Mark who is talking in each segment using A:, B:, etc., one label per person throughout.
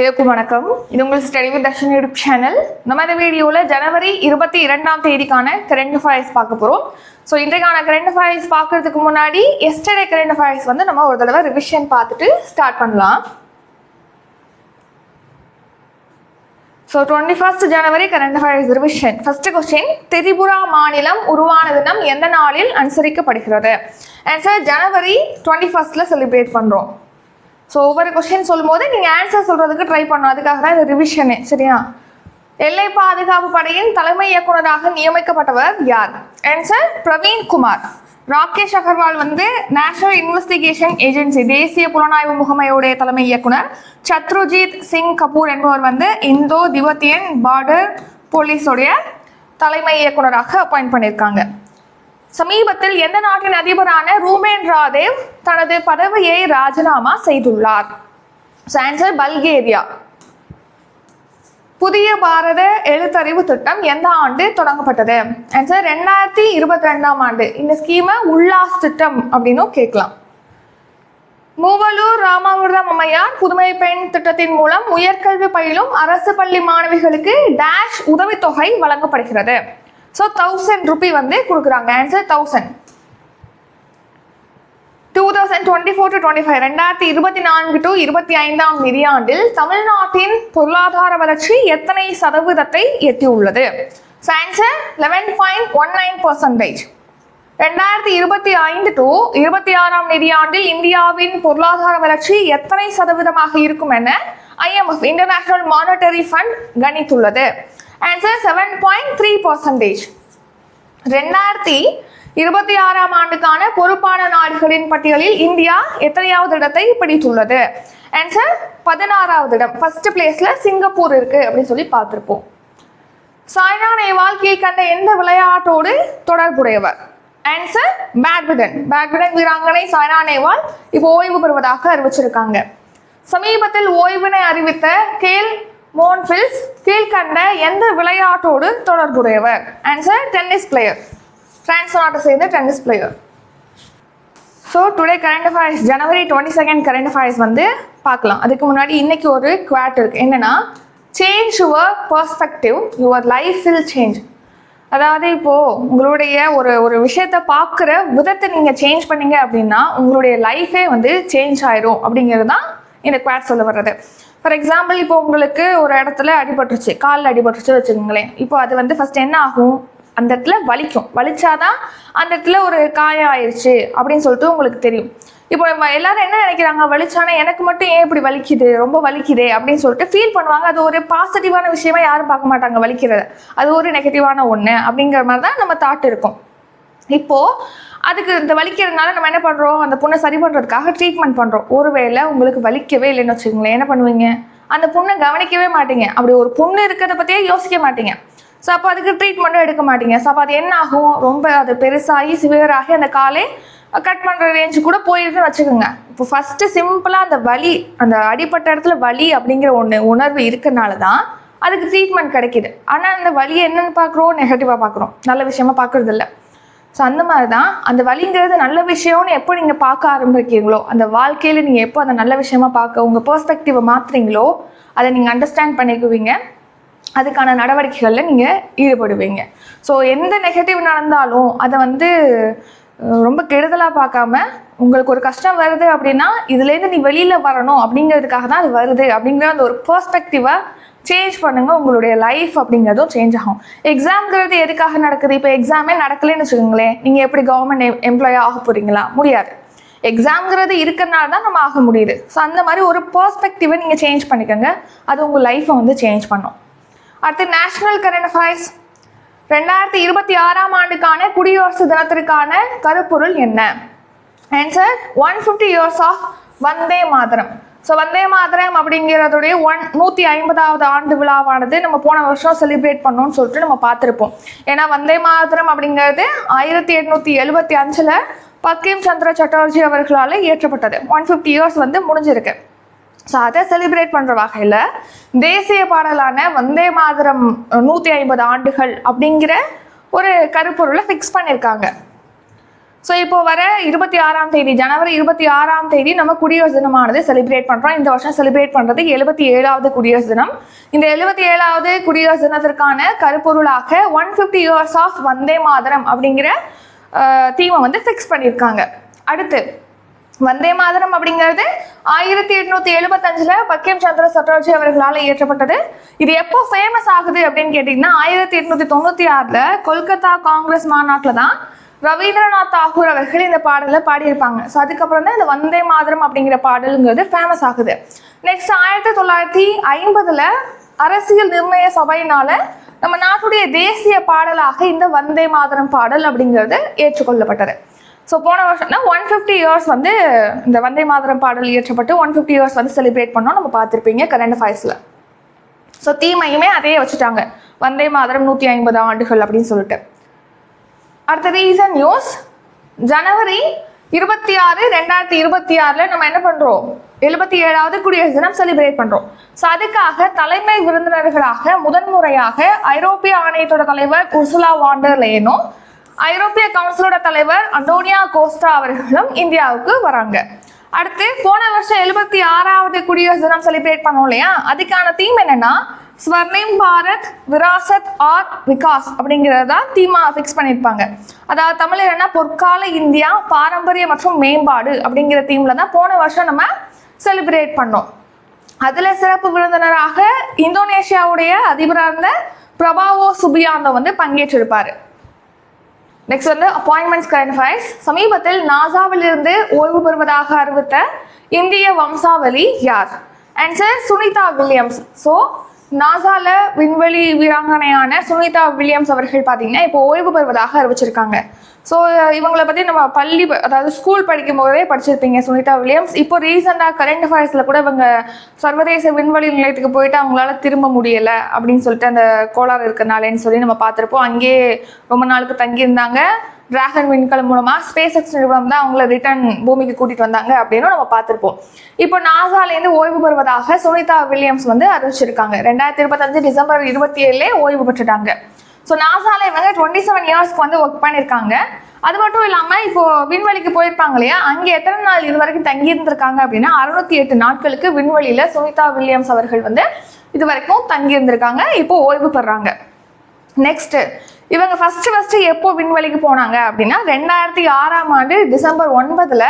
A: இதற்கும் வணக்கம். இது உங்கள் study with Darshan YouTube channel. நம்ம இந்த வீடியோவில் ஜனவரி இருபத்தி இரண்டாம் தேதிக்கான கரண்ட் அஃபேர்ஸ் பார்க்க போகிறோம் ஸோ இன்றைக்கான கரண்ட் அஃபேர்ஸ் பார்க்கறதுக்கு முன்னாடி எஸ்டர்டே கரண்ட் அஃபேர்ஸ் வந்து நம்ம ஒரு தடவை ரிவிஷன் பார்த்துட்டு ஸ்டார்ட் பண்ணலாம். So twenty first January current affairs revision first question Tripura மாநிலம் உருவான தினம் எந்த நாளில் அனுசரிக்கப்படுகிறது? ஆன்சர் ஜனவரி டுவெண்ட்டி ஃபர்ஸ்ட்ல செலிப்ரேட் பண்ணுறோம் ஸோ ஒவ்வொரு கொஸ்டின் சொல்லும்போது நீங்கள் ஆன்சர் சொல்கிறதுக்கு ட்ரை பண்ணணும். அதுக்காக தான் இது ரிவிஷனு சரியா? எல்லை பாதுகாப்பு படையின் தலைமை இயக்குனராக நியமிக்கப்பட்டவர் யார்? ஆன்சர் பிரவீன் குமார். ராகேஷ் அகர்வால் வந்து நேஷனல் இன்வெஸ்டிகேஷன் ஏஜென்சி தேசிய புலனாய்வு முகமையுடைய தலைமை இயக்குனர் சத்ருஜித் சிங் கபூர் என்பவர் வந்து இந்தோ திபத்தியன் பார்டர் போலீஸோடைய தலைமை இயக்குனராக அப்பாயிண்ட் பண்ணியிருக்காங்க. சமீபத்தில் எந்த நாட்டின் அதிபரான ரூமேன் ராதேவ் தனது பதவியை ராஜினாமா செய்துள்ளார்? Answer Bulgaria. புதிய பாரத எழுத்தறிவு திட்டம் எந்த ஆண்டு தொடங்கப்பட்டது? ஆன்சர் ரெண்டாயிரத்தி இருபத்தி ரெண்டாம் ஆண்டு. இந்த ஸ்கீமை உல்லாஸ் திட்டம் அப்படின்னும் கேட்கலாம். மூவலூர் ராமாமிர்தம் அம்மையார் புதுமை பெண் திட்டத்தின் மூலம் உயர்கல்வி பயிலும் அரசு பள்ளி மாணவிகளுக்கு டேஷ் உதவித்தொகை வழங்கப்படுகிறது. ஸோ தௌசண்ட் ருபி வந்து கொடுக்குறாங்க. Answer thousand two thousand twenty four to twenty five ரெண்டாயிரத்தி இருபத்தி நான்கு டு இருபத்தி ஐந்தாம் நிதியாண்டில் தமிழ்நாட்டின் பொருளாதார வளர்ச்சி எத்தனை சதவீதத்தை எட்டியுள்ளது? Answer eleven point one nine percentage ரெண்டாயிரத்தி இருபத்தி ஐந்து டு இருபத்தி ஆறாம் நிதியாண்டில் இந்தியாவின் பொருளாதார வளர்ச்சி எத்தனை சதவீதமாக இருக்கும் என IMF international monetary fund கணித்துள்ளது. Answer seven point three percentage ரெண்டாயிரத்தி இருபத்தி ஆறாம் ஆண்டுக்கான பொறுப்பான நாடுகளின் பட்டியலில் இந்தியா எத்தனையாவது இடத்தை பிடித்துள்ளது? ஆன்சர் பதினாறாவது இடம். ஃபர்ஸ்ட் பிளேஸ்ல சிங்கப்பூர் இருக்கு அப்படின்னு சொல்லி பார்த்துருப்போம். சாய்னா நேவால் கீழ்கண்ட எந்த விளையாட்டோடு தொடர்புடையவர்? Answer badminton. பேட்மிண்டன் வீராங்கனை சாய்னா நேவால் இப்போ ஓய்வு பெறுவதாக அறிவிச்சிருக்காங்க. சமீபத்தில் ஓய்வினை அறிவித்த கேல் மோன்ஃபில்ஸ் கீழ்கண்ட எந்த விளையாட்டோடு தொடர்புடையவர்? ஆன்சர் டென்னிஸ் பிளேயர் பிரான்ஸ் நாட்டை சேர்ந்த tennis player so today current affairs January twenty second current affairs வந்து பார்க்கலாம். அதுக்கு முன்னாடி இன்னைக்கு ஒரு குவாட் இருக்கு. என்னன்னா change your perspective your life will change அதாவது இப்போ உங்களுடைய ஒரு ஒரு விஷயத்த பார்க்குற விதத்தை நீங்கள் சேஞ்ச் பண்ணீங்க அப்படின்னா உங்களுடைய லைஃபே வந்து சேஞ்ச் ஆயிரும் அப்படிங்கிறது தான் இந்த குவாட் சொல்ல வர்றது. ஃபார் எக்ஸாம்பிள் இப்போ உங்களுக்கு ஒரு இடத்துல அடிபட்டுருச்சு காலில் அடிபட்டுருச்சு வச்சுக்கோங்களேன். இப்போ அது வந்து ஃபர்ஸ்ட் என்ன ஆகும்? அந்த இடத்துல வலிக்கும். வலிச்சாதான் அந்த இடத்துல ஒரு காயம் ஆயிடுச்சு அப்படின்னு சொல்லிட்டு உங்களுக்கு தெரியும். இப்போ நம்ம எல்லாரும் என்ன நினைக்கிறாங்க? வலிச்சானே எனக்கு மட்டும் ஏன் இப்படி வலிக்குது? ரொம்ப வலிக்குதே அப்படின்னு சொல்லிட்டு ஃபீல் பண்ணுவாங்க. அது ஒரு பாசிட்டிவான விஷயமா யாரும் பார்க்க மாட்டாங்க வலிக்கிறத. அது ஒரு நெகட்டிவான ஒன்று அப்படிங்கிற மாதிரி தான் நம்ம தாட் இருக்கும். இப்போது அதுக்கு இந்த வலிக்கிறதுனால நம்ம என்ன பண்ணுறோம் அந்த பொண்ணை சரி பண்ணுறதுக்காக ட்ரீட்மெண்ட் பண்ணுறோம் ஒருவேளை உங்களுக்கு வலிக்கவே இல்லைன்னு வச்சுக்கோங்களேன். என்ன பண்ணுவீங்க? அந்த பொண்ணை கவனிக்கவே மாட்டீங்க. அப்படி ஒரு பொண்ணு இருக்கிறத பற்றியே யோசிக்க மாட்டீங்க. ஸோ அப்போ அதுக்கு ட்ரீட்மெண்ட்டும் எடுக்க மாட்டீங்க. ஸோ அப்போ அது என்ன ஆகும்? ரொம்ப அது பெருசாகி சிவியராகி அந்த காலே கட் பண்ணுற ரேஞ்சு கூட போயிருதுன்னு வச்சுக்கோங்க. இப்போ ஃபஸ்ட்டு சிம்பிளாக அந்த வலி அந்த அடிப்பட்ட இடத்துல வலி அப்படிங்கிற ஒன்று உணர்வு இருக்கனால தான் அதுக்கு ட்ரீட்மெண்ட் கிடைக்கிது. ஆனால் அந்த வலியை என்னென்னு பார்க்குறோம்? நெகட்டிவாக பார்க்குறோம். நல்ல விஷயமா பார்க்குறது இல்லை ஸோ அந்த மாதிரி தான் அந்த வழிங்கிறது நல்ல விஷயம்னு எப்போ நீங்கள் பார்க்க ஆரம்பிக்கிறீங்களோ அந்த வாழ்க்கையில் நீங்கள் எப்போ அந்த நல்ல விஷயமா பார்க்க உங்கள் பெர்ஸ்பெக்டிவை மாற்றுறீங்களோ அதை நீங்கள் அண்டர்ஸ்டாண்ட் பண்ணிக்குவீங்க. அதுக்கான நடவடிக்கைகளில் நீங்கள் ஈடுபடுவீங்க. ஸோ எந்த நெகட்டிவ் நடந்தாலும் அதை வந்து ரொம்ப கெடுதலாக பார்க்காம உங்களுக்கு ஒரு கஷ்டம் வருது அப்படின்னா இதுலேருந்து நீ வெளியில் வரணும் அப்படிங்கிறதுக்காக தான் அது வருது அப்படிங்கிற அந்த ஒரு பெர்ஸ்பெக்டிவை சேஞ்ச் பண்ணுங்க உங்களுடைய லைஃப் அப்படிங்கிறதும் சேஞ்ச் ஆகும். எக்ஸாம்ங்கிறது எதுக்காக நடக்குது? இப்போ எக்ஸாமே நடக்கலைன்னு வச்சுக்கோங்களேன் நீங்கள் எப்படி கவர்மெண்ட் எம்ப்ளாயாக ஆக போகிறீங்களா முடியாது. எக்ஸாம்ங்கிறது இருக்கிறனால தான் நம்ம ஆக முடியுது. ஸோ அந்த மாதிரி ஒரு பர்ஸ்பெக்டிவை நீங்கள் சேஞ்ச் பண்ணிக்கோங்க. அது உங்கள் லைஃப்பை வந்து சேஞ்ச் பண்ணும். அடுத்து நேஷனல் கரண்ட் அஃபேர்ஸ் ரெண்டாயிரத்தி இருபத்தி ஆறாம் ஆண்டுக்கான குடியரசு தினத்திற்கான கருப்பொருள் என்ன? Answer one fifty years of Vande Mataram so Vande Mataram அப்படிங்கிறதுடைய one நூற்றி ஐம்பதாவது ஆண்டு விழாவானது நம்ம போன வருஷம் செலிப்ரேட் பண்ணோம்னு சொல்லிட்டு நம்ம பார்த்துருப்போம். ஏன்னா வந்தே மாதரம் அப்படிங்கிறது ஆயிரத்தி எட்நூற்றி எழுபத்தி அஞ்சில் பக்கிம் சந்திர சட்டர்ஜி அவர்களால் இயற்றப்பட்டது. ஒன் ஃபிஃப்டி இயர்ஸ் வந்து முடிஞ்சிருக்கு. ஸோ அதை செலிப்ரேட் பண்ணுற வகையில் தேசிய பாடலான வந்தே மாதரம் நூற்றி ஐம்பது ஆண்டுகள் அப்படிங்கிற ஒரு கருப்பொருளை ஃபிக்ஸ் பண்ணியிருக்காங்க ஸோ இப்போ வர இருபத்தி ஆறாம் தேதி ஜனவரி இருபத்தி ஆறாம் தேதி நம்ம குடியரசு தினமானது செலிப்ரேட் பண்ணுறோம் இந்த வருஷம் செலிப்ரேட் பண்ணுறது எழுபத்தி ஏழாவது குடியரசு தினம். இந்த எழுபத்தி ஏழாவது குடியரசு தினத்திற்கான கருப்பொருளாக one fifty years of Vande Mataram அப்படிங்கிற தீமை வந்து ஃபிக்ஸ் பண்ணியிருக்காங்க. அடுத்து வந்தே மாதரம் அப்படிங்கிறது ஆயிரத்தி எட்நூத்தி எழுபத்தஞ்சுல பக்கிம் சந்திர சட்டர்ஜி அவர்களால் இயற்றப்பட்டது. இது எப்போ ஃபேமஸ் ஆகுது அப்படின்னு கேட்டிங்கன்னா ஆயிரத்தி எட்நூத்தி தொண்ணூத்தி ஆறுல கொல்கத்தா காங்கிரஸ் மாநாட்டில் தான் ரவீந்திரநாத் தாகூர் அவர்கள் இந்த பாடலை பாடியிருப்பாங்க. ஸோ அதுக்கப்புறம் தான் இந்த வந்தே மாதரம் அப்படிங்கிற பாடலுங்கிறது ஃபேமஸ் ஆகுது. நெக்ஸ்ட் ஆயிரத்தி தொள்ளாயிரத்தி ஐம்பதுல அரசியல் நிர்ணய சபையினால நம்ம நாட்டுடைய தேசிய பாடலாக இந்த வந்தே மாதரம் பாடல் அப்படிங்கிறது ஏற்றுக்கொள்ளப்பட்டது. ஸோ போன வருஷம்னா ஒன் ஃபிஃப்டி இயர்ஸ் வந்து இந்த வந்தே மாதரம் பாடல் இயற்றப்பட்டு ஒன் ஃபிஃப்டி இயர்ஸ் வந்து செலிப்ரேட் பண்ணோம் நம்ம பார்த்துருப்பீங்க கரண்ட் அஃபேர்ஸில் ஸோ தீமையுமே அதே வச்சுட்டாங்க. வந்தே மாதரம் நூற்றி ஐம்பது ஆண்டுகள் அப்படின்னு சொல்லிட்டு. அடுத்தது ரீசன் நியூஸ் ஜனவரி இருபத்தி ஆறு ரெண்டாயிரத்தி இருபத்தி ஆறில் நம்ம என்ன பண்ணுறோம் எழுபத்தி ஏழாவது குடியரசு தினம் செலிப்ரேட் பண்ணுறோம் ஸோ அதுக்காக தலைமை விருந்தினர்களாக முதன்முறையாக ஐரோப்பிய ஆணையத்தோட தலைவர் உர்சுலா வாண்டர் லேனும் ஐரோப்பிய கவுன்சிலோட தலைவர் அண்டோனியா கோஸ்டா அவர்களும் இந்தியாவுக்கு வராங்க. அடுத்து போன வருஷம் எழுபத்தி ஆறாவது குடியரசு தினம் செலிப்ரேட் பண்ணோம் இல்லையா? அதுக்கான தீம் என்னன்னா ஸ்வர்ணிம் பாரத் விராசத் ஆர் விகாஸ் அப்படிங்கிறத தீமா ஃபிக்ஸ் பண்ணியிருப்பாங்க அதாவது தமிழ் என்னன்னா பொற்கால இந்தியா பாரம்பரிய மற்றும் மேம்பாடு அப்படிங்கிற தீம்ல தான் போன வருஷம் நம்ம செலிப்ரேட் பண்ணோம். அதுல சிறப்பு விருந்தினராக இந்தோனேஷியாவுடைய அதிபராக இருந்த பிரபாவோ சுபியாந்தோ வந்து பங்கேற்றிருப்பாரு. நெக்ஸ்ட் வந்து அப்பாயின்மெண்ட்ஸ் கரண்ட் ஃபைல்ஸ் சமீபத்தில் நாசாவிலிருந்து ஓய்வு பெறுவதாக அறிவித்த இந்திய வம்சாவளி யார்? Answer Sunita Williams. ஸோ நாசால விண்வெளி வீராங்கனையான சுனிதா வில்லியம்ஸ் அவர்கள் பார்த்தீங்கன்னா இப்போ ஓய்வு பெறுவதாக அறிவிச்சிருக்காங்க. ஸோ இவங்களை பற்றி நம்ம பள்ளி அதாவது ஸ்கூல் படிக்கும் போதே படிச்சிருப்பீங்க சுனிதா வில்லியம்ஸ். இப்போ ரீசெண்டாக கரண்ட் அஃபேர்ஸில் கூட இவங்க சர்வதேச விண்வெளி நிலையத்துக்கு போயிட்டு அவங்களால திரும்ப முடியலை அப்படின்னு சொல்லிட்டு அந்த கோளாறு இருக்கனாலேன்னு சொல்லி நம்ம பார்த்துருப்போம். அங்கேயே ரொம்ப நாளுக்கு தங்கியிருந்தாங்க. டிராகன் விண்கலம் மூலமாக ஸ்பேஸ் எக்ஸ் நிறுவனம் தான் அவங்கள ரிட்டர்ன் பூமிக்கு கூட்டிகிட்டு வந்தாங்க அப்படின்னு நம்ம பார்த்துருப்போம். இப்போ நாசாலேருந்து ஓய்வு பெறுவதாக சுனிதா வில்லியம்ஸ் வந்து அறிவிச்சிருக்காங்க. ரெண்டாயிரத்தி இருபத்தஞ்சு டிசம்பர் இருபத்தி ஏழுலே ஓய்வு பெற்றுட்டாங்க. ஸோ நாசால இவங்க டுவெண்ட்டி செவன் இயர்ஸ்க்கு வந்து ஒர்க் பண்ணியிருக்காங்க அது மட்டும் இல்லாமல் இப்போ விண்வெளிக்கு போயிருப்பாங்க இல்லையா? அங்கே எத்தனை நாள் இது வரைக்கும் தங்கி இருந்திருக்காங்க அப்படின்னா அறுநூத்தி எட்டு நாட்களுக்கு விண்வெளியில சுனிதா வில்லியம்ஸ் அவர்கள் வந்து இது வரைக்கும் தங்கி இருந்திருக்காங்க இப்போ ஓய்வு பெறாங்க. நெக்ஸ்ட் இவங்க ஃபர்ஸ்ட் ஃபர்ஸ்ட் எப்போ விண்வெளிக்கு போனாங்க அப்படின்னா ரெண்டாயிரத்தி ஆறாம் ஆண்டு டிசம்பர் ஒன்பதுல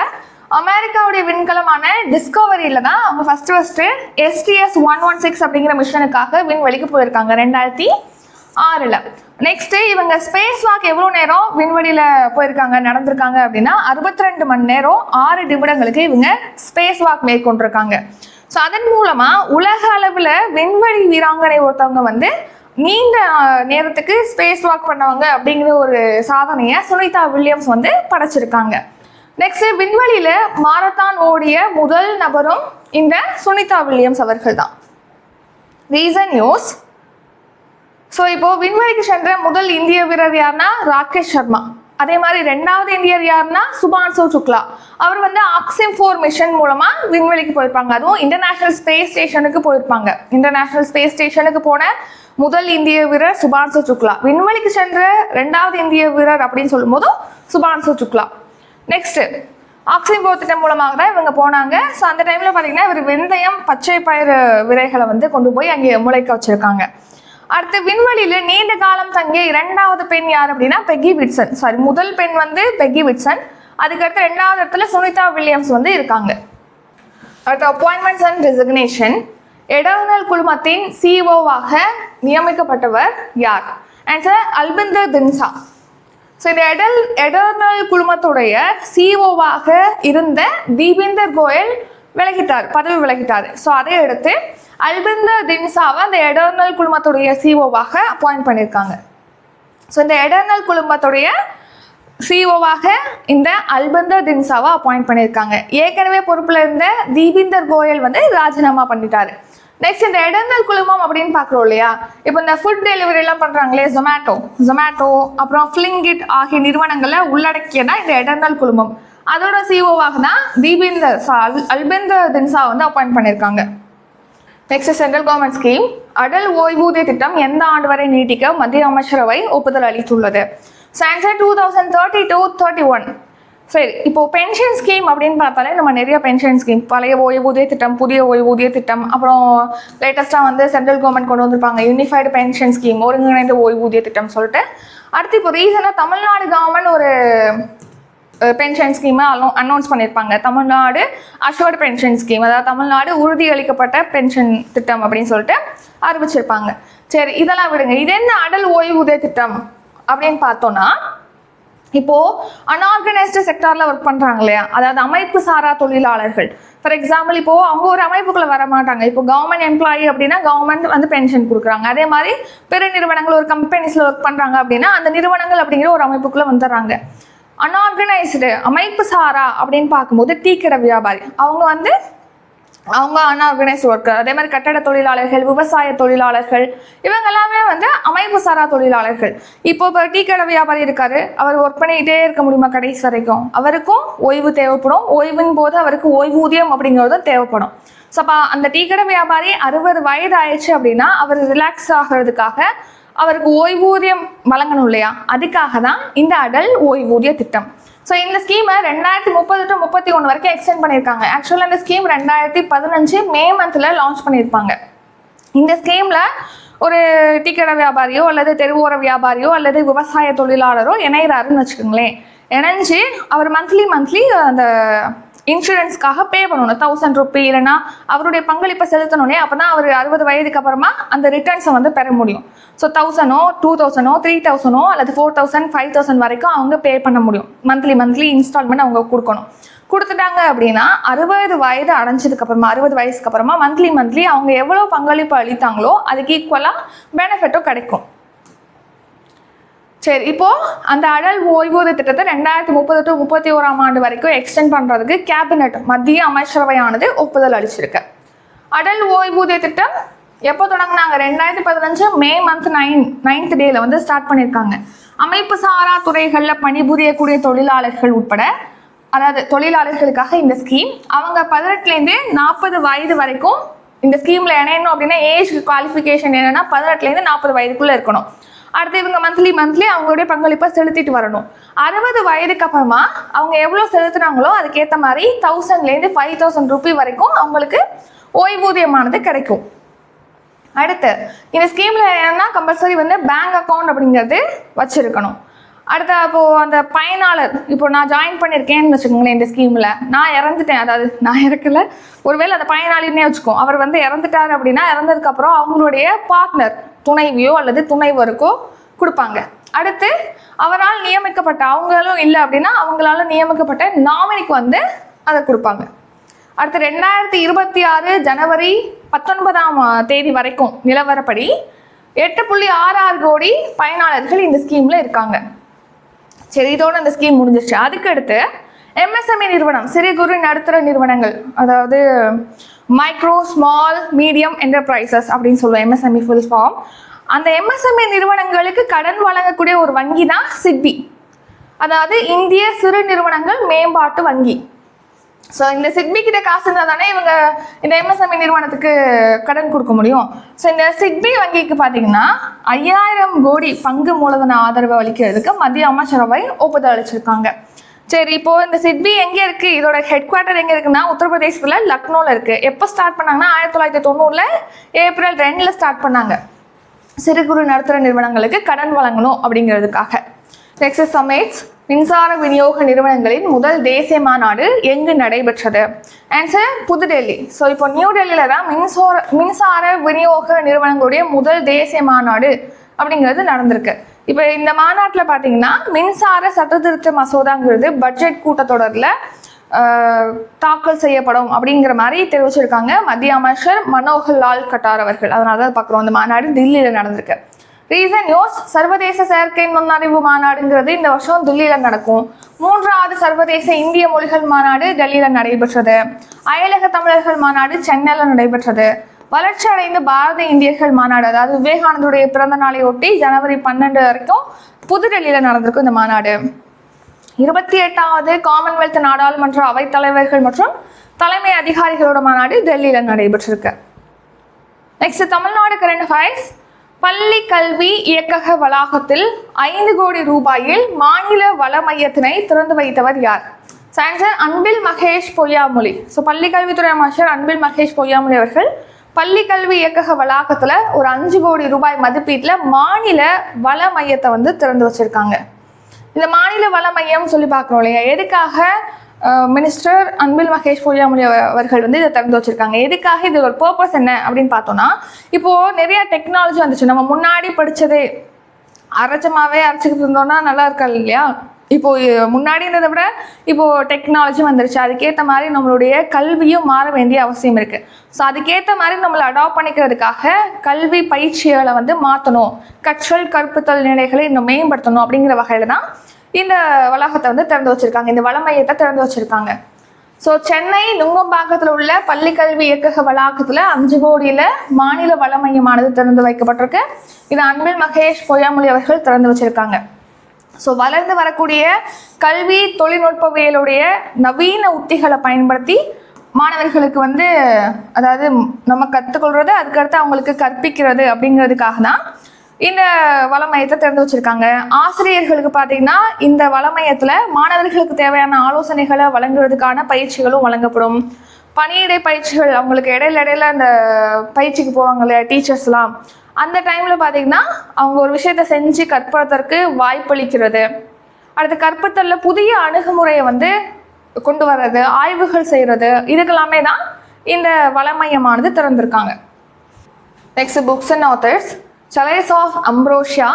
A: அமெரிக்காவுடைய விண்கலமான டிஸ்கவரியில தான் அவங்க first first STS one one six அப்படிங்கிற மிஷனுக்காக விண்வெளிக்கு போயிருக்காங்க. ரெண்டாயிரத்தி ஆறுல. நெக்ஸ்ட் இவங்க ஸ்பேஸ் வாக் எவ்வளோ நேரம் விண்வெளியில போயிருக்காங்க நடந்திருக்காங்க அப்படின்னா அறுபத்தி ரெண்டு மணி நேரம் ஆறு நிமிடங்களுக்கு இவங்க ஸ்பேஸ் வாக் மேற்கொண்டிருக்காங்க. ஸோ அதன் மூலமா உலக அளவில் விண்வெளி வீராங்கனை ஒருத்தவங்க வந்து நீண்ட நேரத்துக்கு ஸ்பேஸ் வாக் பண்ணவங்க அப்படிங்கிற ஒரு சாதனையை சுனிதா வில்லியம்ஸ் வந்து படைச்சிருக்காங்க. நெக்ஸ்ட் விண்வெளியில மாரத்தான் ஓடிய முதல் நபரும் இந்த சுனிதா வில்லியம்ஸ் அவர்கள் தான் ரீசன் நியூஸ் ஸோ இப்போ விண்வெளிக்கு சென்ற முதல் இந்திய வீரர் யாருன்னா ராகேஷ் சர்மா. அதே மாதிரி ரெண்டாவது இந்தியர் யாருன்னா சுபான்சு சுக்லா. அவர் வந்து ஆக்சிம் ஃபோர் மிஷன் மூலமா விண்வெளிக்கு போயிருப்பாங்க. அதுவும் இன்டர்நேஷனல் ஸ்பேஸ் ஸ்டேஷனுக்கு போயிருப்பாங்க. இன்டர்நேஷனல் ஸ்பேஸ் ஸ்டேஷனுக்கு போன முதல் இந்திய வீரர் சுபான்சு சுக்லா. விண்வெளிக்கு சென்ற ரெண்டாவது இந்திய வீரர் அப்படின்னு சொல்லும்போதும் Shubhanshu Shukla. Next oxygen for திட்டம் மூலமாக தான் இவங்க போனாங்க. ஸோ அந்த டைமில் பார்த்தீங்கன்னா இவர் வெந்தயம் பச்சை பயிறு விதைகளை வந்து கொண்டு போய் அங்கே முளைக்க வச்சிருக்காங்க. அடுத்து விண்வெளியில நீண்ட காலம் தங்கிய இரண்டாவது பெண் யார் அப்படின்னா பெக்கி விட்சன். சாரி முதல் பெண் வந்து பெக்கி விட்சன். அதுக்கடுத்து ரெண்டாவது இடத்துல சுனிதா வில்லியம்ஸ் வந்து இருக்காங்க. அடுத்து அப்பாயின்மெண்ட்ஸ் அண்ட் ரெசிக்னேஷன் எடர்னல் குழுமத்தின் சிஓவாக நியமிக்கப்பட்டவர் யார்? ஆன்சர் அல்பிந்தர் தின்சா. ஸோ இந்த எடல் எடர்னல் குழுமத்துடைய சிஓவாக இருந்த தீபிந்தர் கோயல் விலகிட்டார் பதவி விலகிட்டார். ஸோ அதை எடுத்து அல்பிந்தர் தின்சாவை அந்த எடர்னல் குழுமத்துடைய சிஓவாக அப்பாயிண்ட் பண்ணியிருக்காங்க ஸோ இந்த எடர்னல் குழுமத்துடைய சிஓவாக இந்த அல்பந்தர் தின்சாவை அப்பாயிண்ட் பண்ணியிருக்காங்க ஏற்கனவே பொறுப்பில் இருந்த தீபிந்தர் கோயல் வந்து ராஜினாமா பண்ணிட்டாரு. நெக்ஸ்ட் இந்த எடர்னல் குழுமம் அப்படின்னு பார்க்குறோம் இல்லையா? இப்போ இந்த ஃபுட் டெலிவரி எல்லாம் பண்ணுறாங்களே ஜொமேட்டோ ஜொமேட்டோ அப்புறம் ஃப்ளிங்கிட் ஆகிய நிறுவனங்களை உள்ளடக்கியதான் இந்த எடர்னல் குழுமம். அதோட சிஓவாக தான் தீபேந்தர் சா- அல்- தின்சா வந்து அப்பாயிண்ட் பண்ணியிருக்காங்க next central government scheme Atal ஓய்வூதிய திட்டம் எந்த ஆண்டு வரை நீட்டிக்க மத்திய அமைச்சரவை ஒப்புதல் அளித்துள்ளது? Answer two thousand thirty two thirty one சரி இப்போ பென்ஷன் ஸ்கீம் அப்படின்னு பார்த்தாலே நம்ம நிறைய பென்ஷன் ஸ்கீம் பழைய ஓய்வூதிய திட்டம் புதிய ஓய்வூதிய திட்டம் அப்புறம் லேட்டஸ்ட்டாக வந்து சென்ட்ரல் கவர்மெண்ட் கொண்டு வந்திருப்பாங்க. யூனிஃபைடு பென்ஷன் ஸ்கீம் ஒருங்கிணைந்த ஓய்வூதிய திட்டம் சொல்லிட்டு. அடுத்து இப்போ ரீசனாக தமிழ்நாடு கவர்மெண்ட் ஒரு பென்ஷன் ஸ்கீமை அனௌன்ஸ் பண்ணியிருப்பாங்க தமிழ்நாடு அஷோர்டு பென்ஷன் ஸ்கீம் அதாவது தமிழ்நாடு உறுதியளிக்கப்பட்ட பென்ஷன் திட்டம் அப்படின்னு சொல்லிட்டு அறிவிச்சிருப்பாங்க. சரி இதெல்லாம் விடுங்க. இது என்ன அடல் ஓய்வூதிய திட்டம் அப்படின்னு பார்த்தோன்னா இப்போ அன்ஆர்கனைஸ்டு செக்டார்ல ஒர்க் பண்றாங்க இல்லையா? அதாவது அமைப்பு சாரா தொழிலாளர்கள். ஃபார் எக்ஸாம்பிள் இப்போ அவங்க ஒரு அமைப்புக்குள்ள வர மாட்டாங்க. இப்போ கவர்மெண்ட் எம்ப்ளாயி அப்படின்னா கவர்மெண்ட் வந்து பென்ஷன் கொடுக்குறாங்க. அதே மாதிரி பெரு நிறுவனங்கள் ஒரு கம்பெனிஸ்ல ஒர்க் பண்றாங்க அப்படின்னா அந்த நிறுவனங்கள் அப்படிங்கிற ஒரு அமைப்புக்குள்ள வந்துடுறாங்க. அன்ஆர்கனைஸ்டு அமைப்பு சாரா அப்படின்னு பார்க்கும்போது டீ கடை வியாபாரி. அவங்க வந்து அவங்க அன்ஆர்கனைஸ் ஒர்க்கர் அதே மாதிரி கட்டட தொழிலாளர்கள் விவசாய தொழிலாளர்கள் இவங்க எல்லாமே வந்து அமைப்பு சாரா தொழிலாளர்கள். இப்போ இப்போ டீ கடை வியாபாரி இருக்காரு. அவர் ஒர்க் பண்ணிக்கிட்டே இருக்க முடியுமா கடைசி வரைக்கும்? அவருக்கும் ஓய்வு தேவைப்படும். ஓய்வின் போது அவருக்கு ஓய்வூதியம் அப்படிங்கிறதும் தேவைப்படும். ஸோ அப்போ அந்த டீ கடை வியாபாரி அறுபது வயது ஆயிடுச்சு அப்படின்னா அவர் ரிலாக்ஸ் ஆகிறதுக்காக அவருக்கு ஓய்வூதியம் வழங்கணும் இல்லையா? அதுக்காக தான் இந்த அடல் ஓய்வூதிய திட்டம். ஸோ இந்த ஸ்கீமை ரெண்டாயிரத்தி முப்பது டு முப்பத்தி ஒன்று வரைக்கும் எக்ஸ்டெண்ட் பண்ணியிருக்காங்க. ஆக்சுவலாக இந்த ஸ்கீம் ரெண்டாயிரத்தி பதினஞ்சு மே மந்தில் லான்ச் பண்ணியிருப்பாங்க. இந்த ஸ்கீமில் ஒரு டீ வியாபாரியோ அல்லது தெருவோர வியாபாரியோ அல்லது விவசாய தொழிலாளரோ இணைகிறாருன்னு வச்சுக்கோங்களேன். இணைஞ்சு அவர் மந்த்லி மந்த்லி அந்த இன்சூரன்ஸ்க்காக பே பண்ணணும். தௌசண்ட் ருபி இல்லைன்னா அவருடைய பங்களிப்பை செலுத்தணுன்னே அப்போ தான் அவர் அறுபது வயதுக்கு அப்புறமா அந்த ரிட்டர்ன்ஸை வந்து பெற முடியும். ஸோ தௌசண்டோ டூ தௌசண்டோ த்ரீ தௌசண்டோ அல்லது ஃபோர் தௌசண்ட் ஃபைவ் தௌசண்ட் வரைக்கும் அவங்க பே பண்ண முடியும். மந்த்லி மந்த்லி இன்ஸ்டால்மெண்ட் அவங்க கொடுக்கணும். கொடுத்துட்டாங்க அப்படின்னா அறுபது வயது அடைஞ்சதுக்கு அப்புறமா அறுபது வயசுக்கு அப்புறமா மந்த்லி மந்த்லி அவங்க எவ்வளோ பங்களிப்பு அளித்தாங்களோ அதுக்கு ஈக்குவலாக பெனிஃபிட்டும் கிடைக்கும். சரி இப்போ அந்த அடல் ஓய்வூதிய திட்டத்தை ரெண்டாயிரத்தி முப்பது டு முப்பத்தி ஓராம் ஆண்டு வரைக்கும் எக்ஸ்டெண்ட் பண்றதுக்கு கேபினெட் மத்திய அமைச்சரவையானது ஒப்புதல் அளிச்சிருக்கு. அடல் ஓய்வூதிய திட்டம் எப்போ தொடங்கினாங்க? ரெண்டாயிரத்தி பதினஞ்சு மே மந்த் நைன் நைன்த் டேல வந்து ஸ்டார்ட் பண்ணியிருக்காங்க அமைப்பு சாரா துறைகளில் பணிபுரியக்கூடிய தொழிலாளர்கள் உட்பட அதாவது தொழிலாளர்களுக்காக இந்த ஸ்கீம் அவங்க பதினெட்டுலேருந்து நாற்பது வயது வரைக்கும் இந்த ஸ்கீமில் இணையணும் அப்படின்னா ஏஜ் குவாலிஃபிகேஷன் என்னென்னா பதினெட்டுலேருந்து நாற்பது வயதுக்குள்ளே இருக்கணும். அடுத்து இவங்க மந்த்லி மந்த்லி அவங்களுடைய பங்களிப்பை செலுத்திட்டு வரணும். அறுபது வயதுக்கு அப்புறமா அவங்க எவ்வளோ செலுத்துனாங்களோ அதுக்கேற்ற மாதிரி தௌசண்ட்லேருந்து ஃபைவ் தௌசண்ட் ருபி வரைக்கும் அவங்களுக்கு ஓய்வூதியமானது கிடைக்கும். அடுத்து இந்த ஸ்கீமில் என்னன்னா கம்பல்சரி வந்து பேங்க் அக்கௌண்ட் அப்படிங்கிறது வச்சுருக்கணும். அடுத்து இப்போ அந்த பயனாளர் இப்போ நான் ஜாயின் பண்ணியிருக்கேன்னு வச்சுக்கோங்களேன் இந்த ஸ்கீமில் நான் இறந்துட்டேன். அதாவது நான் இறக்கல. ஒருவேளை அந்த பயனாளினே வச்சுக்கோ. அவர் வந்து இறந்துட்டார் அப்படின்னா இறந்ததுக்கப்புறம் அவங்களுடைய பார்ட்னர் துணைவியோ அல்லது துணைவருக்கோ கொடுப்பாங்க. அடுத்து அவரால் நியமிக்கப்பட்ட அவங்களும் இல்லை அப்படின்னா அவங்களால நியமிக்கப்பட்ட நாமினிக்கு வந்து அதை கொடுப்பாங்க. அடுத்து ரெண்டாயிரத்தி இருபத்தி ஆறு ஜனவரி பத்தொன்பதாம் தேதி வரைக்கும் நிலவரப்படி எட்டு புள்ளி ஆறு ஆறு கோடி பயனாளர்கள் இந்த ஸ்கீம்ல இருக்காங்க. சரி இதோட ஸ்கீம் முடிஞ்சிருச்சு. அதுக்கு அடுத்து எம்எஸ்எம்இ நிறுவனம் சிறு குறு நடுத்தர நிறுவனங்கள் அதாவது மைக்ரோ ஸ்மால் மீடியம் என்டர்பிரைசஸ் அப்படின்னு சொல்லுவோம் எம்எஸ்எம்இ ஃபுல் ஃபார்ம் அந்த எம்எஸ்எம்இ நிறுவனங்களுக்கு கடன் வழங்கக்கூடிய ஒரு வங்கி தான் சிட்பி அதாவது இந்திய சிறு நிறுவனங்கள் மேம்பாட்டு வங்கி. ஸோ இந்த சிட்பி கிட்ட காசு இருந்தால் தானே இவங்க இந்த எம்எஸ்எம்இ நிறுவனத்துக்கு கடன் கொடுக்க முடியும். ஸோ இந்த சிட்பி வங்கிக்கு பார்த்தீங்கன்னா ஐயாயிரம் கோடி பங்கு மூலதன ஆதரவு அளிக்கிறதுக்கு மத்திய அமைச்சரவை ஒப்புதல் அளிச்சிருக்காங்க. சரி இப்போ இந்த சிட்பி எங்கே இருக்கு? இதோட ஹெட் குவார்டர் எங்கே இருக்குன்னா உத்தரப்பிரதேசத்தில் லக்னோவில் இருக்கு. எப்போ ஸ்டார்ட் பண்ணாங்கன்னா ஆயிரத்தி தொள்ளாயிரத்தி தொண்ணூறில் ஏப்ரல் ரெண்டில் ஸ்டார்ட் பண்ணாங்க. சிறு குறு நடுத்தர நிறுவனங்களுக்கு கடன் வழங்கணும் அப்படிங்கிறதுக்காக. நெக்ஸ்ட் சமேட்ஸ் மின்சார விநியோக நிறுவனங்களின் முதல் தேசிய மாநாடு எங்கு நடைபெற்றது? ஆன்சர் புதுடெல்லி. ஸோ இப்போ நியூ டெல்லியில தான் மின்சார மின்சார விநியோக நிறுவனங்களுடைய முதல் தேசிய மாநாடு அப்படிங்கிறது நடந்திருக்கு. இப்போ இந்த மாநாட்டில் பார்த்தீங்கன்னா மின்சார சட்டத்திருத்த மசோதாங்கிறது பட்ஜெட் கூட்டத்தொடரில் தாக்கல் செய்யப்படும் அப்படிங்கிற மாதிரி தெரிவிச்சிருக்காங்க மத்திய அமைச்சர் மனோகர் லால் கட்டார் அவர்கள். அதனால தான் பார்க்குறோம் அந்த மாநாடு தில்லியில் நடந்திருக்கு. ரீசன் நியூஸ் சர்வதேச செயற்கை நுண்ணறிவு மாநாடுங்கிறது இந்த வருஷம் தில்லியில நடக்கும். மூன்றாவது சர்வதேச இந்திய மொழிகள் மாநாடு டெல்லியில் நடைபெற்றது. அயலக தமிழர்கள் மாநாடு சென்னையில் நடைபெற்றது. வளர்ச்சி அடைந்த பாரத இந்தியர்கள் மாநாடு அதாவது விவேகானந்தருடைய பிறந்த நாளை ஒட்டி ஜனவரி பன்னெண்டு வரைக்கும் புதுடெல்லியில நடந்திருக்கும் இந்த மாநாடு. இருபத்தி எட்டாவது காமன்வெல்த் நாடாளுமன்ற அவைத்தலைவர்கள் மற்றும் தலைமை அதிகாரிகளோட மாநாடு டெல்லியில் நடைபெற்றிருக்கு. நெக்ஸ்ட் தமிழ்நாடு கரண்ட் அஃபேர்ஸ் பள்ளி கல்வி இயக்கக வளாகத்தில் ஐந்து கோடி ரூபாயில் மாநில வள மையத்தினை திறந்து வைத்தவர் யார்? சான்சர் அன்பில் மகேஷ் பொய்யாமொழி. ஸோ பள்ளி கல்வித்துறை அமைச்சர் அன்பில் மகேஷ் பொய்யாமொழி அவர்கள் பள்ளி கல்வி இயக்கக வளாகத்தில் ஒரு அஞ்சு கோடி ரூபாய் மதிப்பீட்டில் மாநில வள மையத்தை வந்து திறந்து வச்சிருக்காங்க. இந்த மாநில வள மையம் சொல்லி பார்க்குறோம் இல்லையா? எதுக்காக மினிஸ்டர் அன்பில் மகேஷ் பொய்யாமொழி அவர்கள் வந்து இதை திறந்து வச்சிருக்காங்க. எதுக்காக இது ஒரு பர்பஸ் என்ன அப்படின்னு பார்த்தோம்னா இப்போ நிறைய டெக்னாலஜி வந்துச்சு. நம்ம முன்னாடி படிச்சதே அரைச்சமாவே அரைச்சிக்கிட்டு இருந்தோம்னா நல்லா இருக்காது இல்லையா? இப்போ முன்னாடி இருந்ததை விட இப்போ டெக்னாலஜி வந்துருச்சு. அதுக்கேற்ற மாதிரி நம்மளுடைய கல்வியும் மாற வேண்டிய அவசியம் இருக்கு. ஸோ அதுக்கேற்ற மாதிரி நம்மளை அடாப்ட் பண்ணிக்கிறதுக்காக கல்வி பயிற்சிகளை வந்து மாற்றணும் கற்றல் கற்பித்தல் நிலைகளை இன்னும் மேம்படுத்தணும் அப்படிங்கிற வகையில தான் இந்த வளாகத்தை வந்து திறந்து வச்சிருக்காங்க. இந்த வள மையத்தை திறந்து வச்சிருக்காங்க. ஸோ சென்னை நுங்கம்பாக்கத்தில் உள்ள பள்ளிக்கல்வி இயக்கக வளாகத்தில் அஞ்சு கோடியில் மாநில வள மையமானது திறந்து வைக்கப்பட்டிருக்கு. இது அன்பில் மகேஷ் பொய்யாமொழி அவர்கள் திறந்து வச்சிருக்காங்க. ஸோ வளர்ந்து வரக்கூடிய கல்வி தொழில்நுட்பவியலுடைய நவீன உத்திகளை பயன்படுத்தி மாணவர்களுக்கு வந்து அதாவது நம்ம கற்றுக்கொள்றது அதுக்கடுத்து அவங்களுக்கு கற்பிக்கிறது அப்படிங்கிறதுக்காக தான் இந்த வளமையத்தை திறந்து வச்சிருக்காங்க. ஆசிரியர்களுக்கு பார்த்தீங்கன்னா இந்த வளமையத்தில் மாணவர்களுக்கு தேவையான ஆலோசனைகளை வழங்குவதற்கான பயிற்சிகளும் வழங்கப்படும். பணியிடை பயிற்சிகள் அவங்களுக்கு இடையில இடையில அந்த பயிற்சிக்கு போவாங்க இல்லையா டீச்சர்ஸ்லாம் அந்த டைமில் பார்த்தீங்கன்னா அவங்க ஒரு விஷயத்த செஞ்சு கற்பதற்கு வாய்ப்பளிக்கிறது. அடுத்து கற்பித்தல்ல புதிய அணுகுமுறையை வந்து கொண்டு வர்றது ஆய்வுகள் செய்கிறது இதுக்கெல்லாமே தான் இந்த வளமையமானது திறந்திருக்காங்க. Next books and authors chalice of ambrosia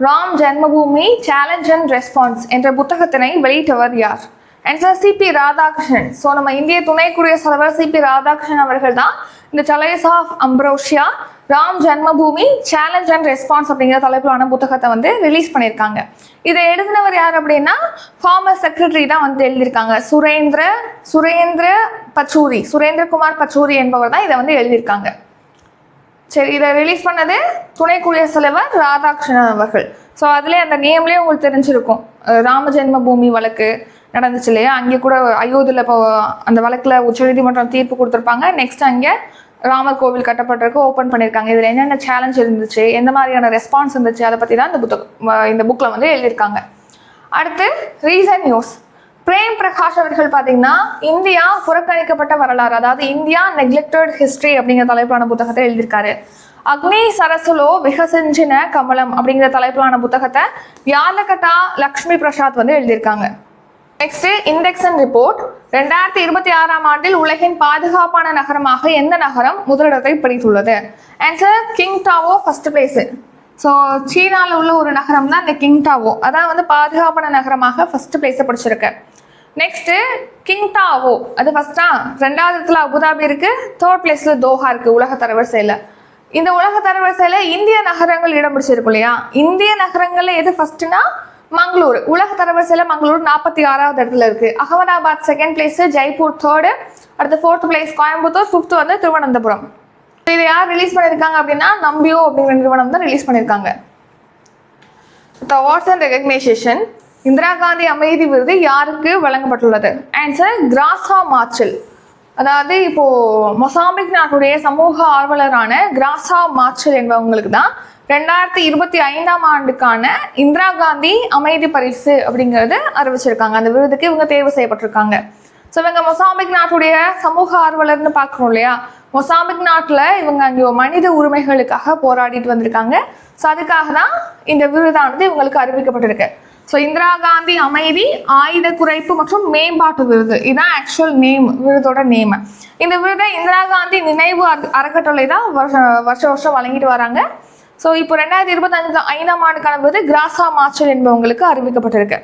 A: Ram Janmabhoomi challenge and response என்ற புத்தகத்தினை வெளியிட்டவர் யார்? ஆன்சர் சிபி ராதாகிருஷ்ணன் ஸோ நம்ம இந்திய துணை குடியரசுத் தலைவர் சிபி ராதாகிருஷ்ணன் அவர்கள் தான் இந்த chalice of ambrosia Ram Janmabhoomi challenge and response அப்படிங்கிற தலைப்பிலான புத்தகத்தை வந்து ரிலீஸ் பண்ணியிருக்காங்க. இதை எழுதினவர் யார் அப்படின்னா ஃபார்மர் செக்ரட்டரி தான் வந்து எழுதியிருக்காங்க. சுரேந்திர சுரேந்திர பச்சூரி சுரேந்திரகுமார் பச்சூரி என்பவர் தான் இதை வந்து எழுதியிருக்காங்க. சரி இதை ரிலீஸ் பண்ணது துணை குடியரசுத் தலைவர் ராதாகிருஷ்ணன் அவர்கள். ஸோ அதிலே அந்த நேம்லேயே உங்களுக்கு தெரிஞ்சிருக்கும். ராம ஜென்ம பூமி வழக்கு நடந்துச்சு இல்லையா? அங்கே கூட அயோத்தியில் இப்போ அந்த வழக்கில் உச்சநீதிமன்றம் தீர்ப்பு கொடுத்துருப்பாங்க. நெக்ஸ்ட் அங்கே ராமர் கோவில் கட்டப்பட்டிருக்கு ஓப்பன் பண்ணியிருக்காங்க. இதில் என்னென்ன சேலஞ்ச் இருந்துச்சு எந்த மாதிரியான ரெஸ்பான்ஸ் இருந்துச்சு அதை பற்றி தான் இந்த புத்தகம் இந்த புக்கில் வந்து எழுதியிருக்காங்க. அடுத்து ரீசன் நியூஸ் பிரேம் பிரகாஷ் அவர்கள் பார்த்தீங்கன்னா இந்தியா புறக்கணிக்கப்பட்ட வரலாறு அதாவது இந்தியா நெக்லெக்டட் ஹிஸ்டரி அப்படிங்கிற தலைப்பிலான புத்தகத்தை எழுதியிருக்காரு. அக்னி சரசுலோ விகசிஞ்சின கமலம் அப்படிங்கிற தலைப்பிலான புத்தகத்தை யாலகட்டா லக்ஷ்மி பிரசாத் வந்து எழுதியிருக்காங்க. நெக்ஸ்ட் இண்டெக்ஸ் அண்ட் ரிப்போர்ட் ரெண்டாயிரத்தி இருபத்தி ஆறாம் ஆண்டில் உலகின் பாதுகாப்பான நகரமாக எந்த நகரம் முதலிடத்தை பிடித்துள்ளது? Answer Qingdao first place so சீனாவில் உள்ள ஒரு நகரம் தான் இந்த கிங் டாவோ அதான் வந்து பாதுகாப்பான நகரமாக ஃபர்ஸ்ட் பிளேஸை பிடிச்சிருக்கு. நெக்ஸ்ட் கிங் டாவோ அது ஃபர்ஸ்டா ரெண்டாவது இடத்துல அபுதாபி இருக்கு. தேர்ட் பிளேஸ்ல தோஹா இருக்கு உலக தரவரிசையில். இந்த உலக தரவரிசையில் இந்திய நகரங்கள் இடம் பிடிச்சிருக்கும் இல்லையா? இந்திய நகரங்கள்ல எது ஃபர்ஸ்ட்னா மங்களூர். உலக தரவரிசையில் மங்களூர் நாற்பத்தி ஆறாவது இடத்துல இருக்கு. Ahmedabad second place Jaipur third அடுத்து ஃபோர்த் பிளேஸ் கோயம்புத்தூர் ஃபிஃப்த் வந்து திருவனந்தபுரம். இதை யார் ரிலீஸ் பண்ணியிருக்காங்க அப்படின்னா நம்பியோ அப்படிங்கிற நிறுவனம் தான் ரிலீஸ் பண்ணியிருக்காங்க the awards and recognition Indira Gandhi அமைதி விருது யாருக்கு வழங்கப்பட்டுள்ளது? ஆன்சர் கிராசா மாச்சல் அதாவது இப்போ மொசாம்பிக் நாட்டுடைய சமூக ஆர்வலரான கிராசா மாச்சல் என்பவங்களுக்கு தான் ரெண்டாயிரத்தி இருபத்தி ஐந்தாம் ஆண்டுக்கான இந்திரா காந்தி அமைதி பரிசு அப்படிங்கிறது அறிவிச்சிருக்காங்க. அந்த விருதுக்கு இவங்க தேர்வு செய்யப்பட்டிருக்காங்க. ஸோ இவங்க மொசாம்பிக் நாட்டுடைய சமூக ஆர்வலர்னு பார்க்குறோம் இல்லையா? மொசாம்பிக் நாட்டில் இவங்க அங்கே மனித உரிமைகளுக்காக போராடிட்டு வந்திருக்காங்க. ஸோ அதுக்காக தான் இந்த விருதானது இவங்களுக்கு அறிவிக்கப்பட்டிருக்கு. ஸோ இந்திரா காந்தி அமைதி ஆயுத குறைப்பு மற்றும் மேம்பாட்டு விருது. இதுதான் ஆக்சுவல் நேம் விருதோட நேம் இந்த விருதை இந்திரா காந்தி நினைவு அற- அறக்கட்டளை தான் வருஷம் வருஷ வருஷம் வழங்கிட்டு வராங்க. ஸோ இப்போ ரெண்டாயிரத்தி இருபத்தஞ்சு ஐந்தாம் ஆண்டுக்கான விருது கிராசா மார்ச்சல் என்பவங்களுக்கு அறிவிக்கப்பட்டிருக்கு.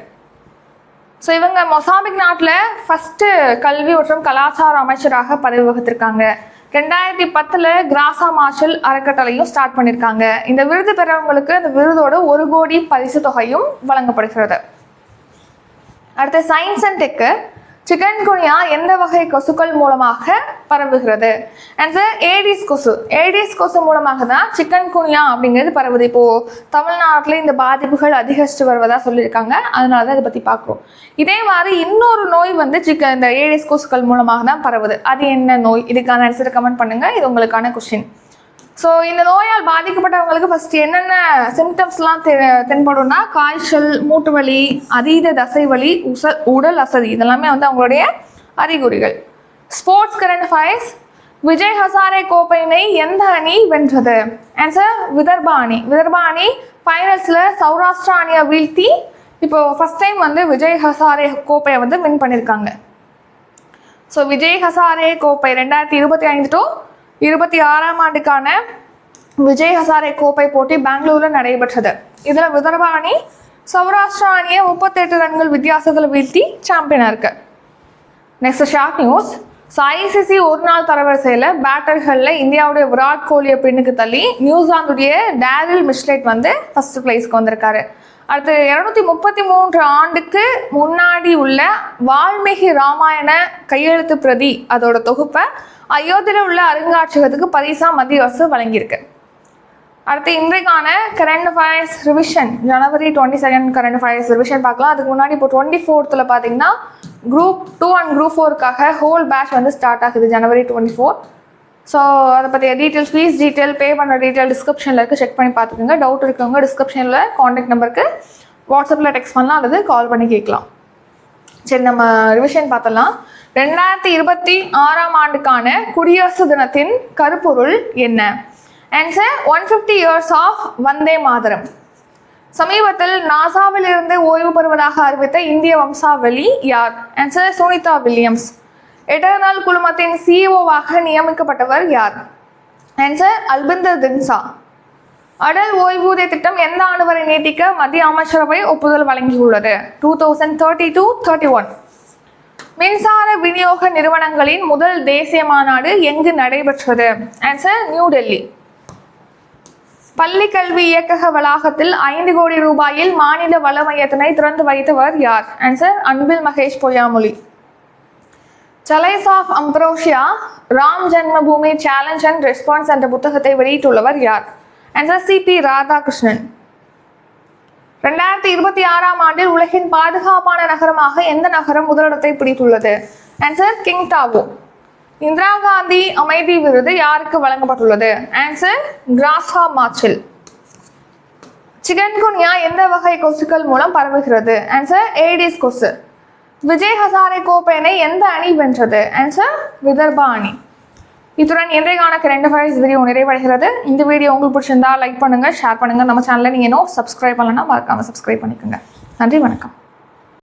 A: ஸோ இவங்க மொசாம்பிக் நாட்டில் ஃபஸ்ட்டு கல்வி மற்றும் கலாச்சார அமைச்சராக பதவி வகித்திருக்காங்க. ரெண்டாயிரத்தி பத்தில் கிராசா மார்ஷல் அறக்கட்டளையும் ஸ்டார்ட் பண்ணியிருக்காங்க இந்த விருது பெறவங்களுக்கு இந்த விருதோட ஒரு கோடி பரிசு தொகையும் வழங்கப்படுகிறது. அடுத்து science and tech chikungunya எந்த வகை கொசுக்கள் மூலமாக பரவுகிறது? ஆன்சர் ஏடிஸ் கொசு. ஏடிஸ் கொசு மூலமாக தான் சிக்கன் குனியா அப்படிங்கிறது பரவுது. இப்போது தமிழ்நாட்டில் இந்த பாதிப்புகள் அதிகரித்து வருவதா சொல்லியிருக்காங்க. அதனால தான் இதை பற்றி பார்க்குறோம். இதே மாதிரி இன்னொரு நோய் வந்து சிக்கன் இந்த ஏடிஸ் கொசுக்கள் மூலமாக தான் பரவுது. அது என்ன நோய்? இதுக்கான ஆன்சர் கமெண்ட் பண்ணுங்கள் இது உங்களுக்கான கொஷின் ஸோ இந்த நோயால் பாதிக்கப்பட்டவங்களுக்கு ஃபர்ஸ்ட் என்னென்ன சிம்டம்ஸ்லாம் தெ தென்படும்னா காய்ச்சல் மூட்டு வலி அதீத தசை வலி உச உடல் அசதி இதெல்லாமே வந்து அவங்களுடைய அறிகுறிகள். Sports current affairs Vijay Hazare கோப்பையினை எந்த அணி வென்றது? ஆன்சர் விதர்பா அணி. விதர்பா அணி ஃபைனல்ஸில் சௌராஷ்டிரா அணியை வீழ்த்தி இப்போ ஃபஸ்ட் டைம் வந்து விஜய் ஹசாரே கோப்பையை வந்து வின் பண்ணியிருக்காங்க. ஸோ விஜய் ஹசாரே கோப்பை ரெண்டாயிரத்தி இருபத்தி ஐந்து டு இருபத்தி ஆறாம் ஆண்டுக்கான விஜய் ஹசாரே கோப்பை போட்டி பெங்களூரில் நடைபெற்றது. இதில் விதர்பா அணி சௌராஷ்டிரா அணியை முப்பத்தெட்டு ரன்கள் வித்தியாசத்தில் வீழ்த்தி சாம்பியனாக இருக்கு. Next short news so ICC ஒரு நாள் தரவரிசையில் பேட்டர்களில் இந்தியாவுடைய விராட் கோலியை பின்னுக்கு தள்ளி நியூசிலாந்துடைய டேரில் மிஷ்லேட் வந்து ஃபர்ஸ்ட் பிளேஸ்க்கு வந்திருக்காரு. அடுத்து இரநூத்தி முப்பத்தி மூன்று ஆண்டுக்கு முன்னாடி உள்ள வால்மீகி ராமாயண கையெழுத்து பிரதி அதோட தொகுப்பை அயோத்தியில் உள்ள அருங்காட்சியகத்துக்கு பரிசா மத்திய அரசு வழங்கியிருக்கு. அடுத்து இன்றைக்கான current affairs revision January twenty second current affairs revision பார்க்கலாம். அதுக்கு முன்னாடி இப்போ டுவெண்ட்டி ஃபோர்த்தில் பார்த்தீங்கன்னா குரூப் டூ அண்ட் குரூப் ஃபோருக்காக ஹோல் பேட்ச் வந்து ஸ்டார்ட் ஆகுது ஜனவரி டுவெண்ட்டி ஃபோர் ஸோ அதை பற்றிய டீட்டெயில்ஸ் ஃபீஸ் டீட்டெயில் பே பண்ணுற டீட்டெயில் டிஸ்கிரிப்ஷனில் இருக்குது செக் பண்ணி பார்த்துக்கோங்க. டவுட் இருக்கவங்க டிஸ்கிரிப்ஷனில் காண்டாக்ட் நம்பருக்கு வாட்ஸ்அப்பில் டெக்ஸ்ட் பண்ணலாம். அல்லது கால் பண்ணி கேட்கலாம். சரி நம்ம ரிவிஷன் பார்த்தலாம் ரெண்டாயிரத்தி இருபத்தி ஆறாம் ஆண்டுக்கான குடியரசு தினத்தின் கருப்பொருள் என்ன? Answer one fifty years of Vande Mataram சமீபத்தில் நாசாவில் இருந்து ஓய்வு பெறுவதாக அறிவித்த இந்திய வம்சாவளி யார்? Answer Sunita Williams. எட்டர்னல் குழுமத்தின் சிஇஓவாக நியமிக்கப்பட்டவர் யார்? ஆன்சர் அல்பிந்தர் தின்சா. அடல் ஓய்வூதிய திட்டம் எந்த ஆண்டு வரை நீட்டிக்க மத்திய அமைச்சரவை ஒப்புதல் வழங்கியுள்ளது? Two thousand thirty two thirty one மின்சார விநியோக நிறுவனங்களின் முதல் தேசிய மாநாடு எங்கு நடைபெற்றது? Answer New Delhi. பள்ளி கல்வி இயக்கக வளாகத்தில் ஐந்து கோடி ரூபாயில் மாநில வள மையத்தினை திறந்து வைத்தவர் யார்? Answer Anbil Mahesh Poyyamozhi. Chalice of ambrosia Ram Janmabhoomi challenge and response என்ற புத்தகத்தை வெளியிட்டுள்ளவர் யார்? ஆன்சர் சி பி ராதாகிருஷ்ணன் ரெண்டாயிரத்தி இருபத்தி ஆறாம் ஆண்டில் உலகின் பாதுகாப்பான நகரமாக எந்த நகரம் முதலிடத்தை பிடித்துள்ளது? Answer Qingdao Indira Gandhi அமைதி விருது யாருக்கு வழங்கப்பட்டுள்ளது? ஆன்சர் கிராஸ்ஹா மாச்சில் சிகன்குனியா எந்த வகை கொசுக்கள் மூலம் பரவுகிறது? ஆன்சர் ஏடிஸ் கொசு. விஜய் ஹசாரே கோப்பையினை எந்த அணி வென்றது? ஆன்சர் விதர்பா அணி. இத்துடன் இன்றைக்கான கரண்ட் அஃபேர்ஸ் வீடியோ நிறைவடைகிறது. இந்த வீடியோ உங்களுக்கு பிடிச்சிருந்தா லைக் பண்ணுங்கள் ஷேர் பண்ணுங்கள் நம்ம சேனலில் நீங்கள் இன்னும் சப்ஸ்கிரைப் பண்ணலன்னா மறக்காம சப்ஸ்கிரைப் பண்ணிக்கோங்க. நன்றி வணக்கம்.